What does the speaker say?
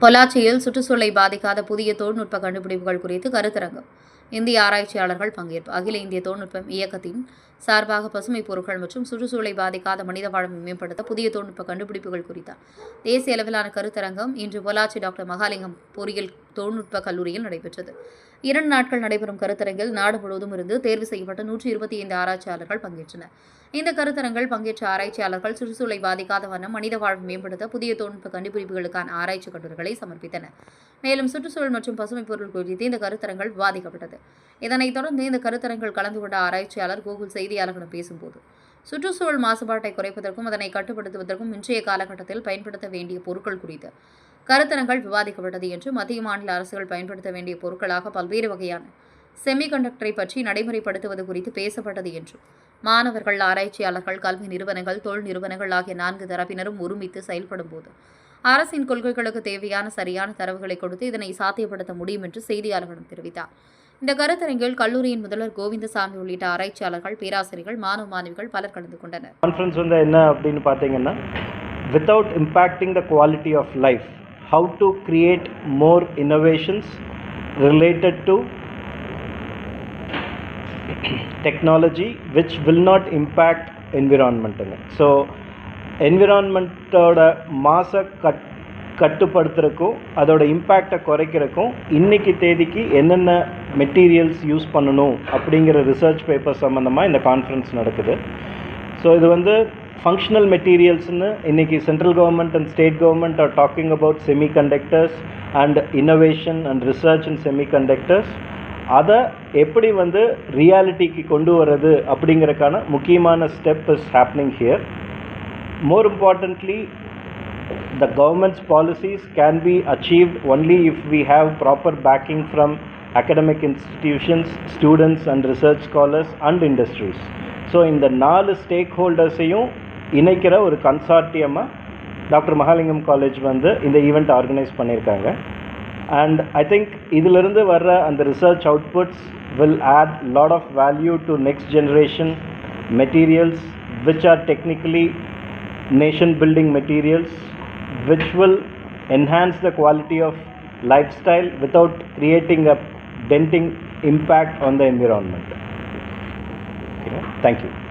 பொள்ளாச்சியில் சுற்றுச்சூழலை பாதிக்காத புதிய தொழில்நுட்ப கண்டுபிடிப்புகள் குறித்து கருத்தரங்கம். இந்திய ஆராய்ச்சியாளர்கள் பங்கேற்பு. அகில இந்திய தொழில்நுட்பம் இயக்கத்தின் சார்பாக பசுமை பொருட்கள் மற்றும் சுற்றுச்சூழலை பாதிக்காத மனித வாழ்வை மேம்படுத்த புதிய தொழில்நுட்ப கண்டுபிடிப்புகள் குறித்த தேசிய அளவிலான கருத்தரங்கம் இன்று பொள்ளாச்சி டாக்டர் மகாலிங்கம் பொறியியல் தொழில்நுட்ப கல்லூரியில் நடைபெற்றது. இரண்டு நாட்கள் நடைபெறும் கருத்தரங்கில் நாடு முழுவதும் இருந்து தேர்வு செய்யப்பட்ட நூற்றி இருபத்தி ஐந்து ஆராய்ச்சியாளர்கள் பங்கேற்றனர். இந்த கருத்தரங்கில் பங்கேற்ற ஆராய்ச்சியாளர்கள் சுற்றுச்சூழலை பாதிக்காத வண்ணம் மனித வாழ்வு மேம்படுத்த புதிய தொழில்நுட்ப கண்டுபிடிப்புகளுக்கான ஆராய்ச்சி கட்டுரைகளை சமர்ப்பித்தனர். மேலும் சுற்றுச்சூழல் மற்றும் பசுமை பொருள் குறித்து இந்த கருத்தரங்கள் விவாதிக்கப்பட்டது. இதனைத் தொடர்ந்து இந்த கருத்தரங்கில் கலந்து கொண்ட ஆராய்ச்சியாளர் கூகுள் செய்தியாளர்களிடம் பேசும்போது சுற்றுச்சூழல் மாசுபாட்டை குறைப்பதற்கும் அதனை கட்டுப்படுத்துவதற்கும் இன்றைய காலகட்டத்தில் பயன்படுத்த வேண்டிய பொருட்கள் குறித்து கருத்தரங்கள் விவாதிக்கப்பட்டது என்று மத்திய மாநில அரசுகள் பயன்படுத்த வேண்டிய பொருட்களாக பல்வேறு வகையான செமிகண்டக்டரை பற்றி நடைமுறைப்படுத்துவது குறித்து பேசப்பட்டது என்றும் மாணவர்கள் ஆராய்ச்சியாளர்கள் கல்வி நிறுவனங்கள் தொழில் நிறுவனங்கள் ஆகிய நான்கு தரப்பினரும் ஒருமித்து செயல்படும் போது அரசின் கொள்கைகளுக்கு தேவையான சரியான தரவுகளை கொடுத்து இதனை சாத்தியப்படுத்த முடியும் என்று செய்தியாளர்களிடம் தெரிவித்தார். இந்த கருத்தரங்கில் கல்லூரியின் முதல்வர் கோவிந்தசாமி உள்ளிட்ட ஆராய்ச்சியாளர்கள் பேராசிரியர்கள் மாணவ மாணவிகள் பலர் கலந்து கொண்டனர். கான்ஃபரன்ஸ் வந்து என்ன அப்படின்னு பார்த்தீங்கன்னா without impacting the quality of life how to create more innovations related to technology which will not impact என்விரான்மெண்ட்டுங்க so என்விரான்மெண்ட்டோட மாசை கட் கட்டுப்படுத்துறக்கும் அதோட இம்பேக்டை குறைக்கிறக்கும் இன்னைக்கு தேதிக்கு என்னென்ன மெட்டீரியல்ஸ் யூஸ் பண்ணணும் அப்படிங்கிற ரிசர்ச் பேப்பர் சம்மந்தமாக இந்த கான்ஃபரன்ஸ் நடக்குது. ஸோ இது வந்து ஃபங்க்ஷனல் மெட்டீரியல்ஸ்னு இன்றைக்கி central government and state government are talking about semiconductors and innovation and research in semiconductors அதை எப்படி வந்து ரியாலிட்டிக்கு கொண்டு வர்றது அப்படிங்கிறக்கான முக்கியமான step is happening here more importantly the government's policies can be achieved only if we have proper backing from academic institutions students and research scholars and industries so இந்த நாலு ஸ்டேக் ஹோல்டர்ஸையும் இணைக்கிற ஒரு கன்சார்டியமாக டாக்டர் மகாலிங்கம் காலேஜ் வந்து இந்த event organise பண்ணியிருக்காங்க and I think இதிலிருந்து வர்ற அந்த research outputs will add lot of value to next generation materials which are technically nation building materials which will enhance the quality of lifestyle without creating a denting impact on the environment. Okay, Thank you.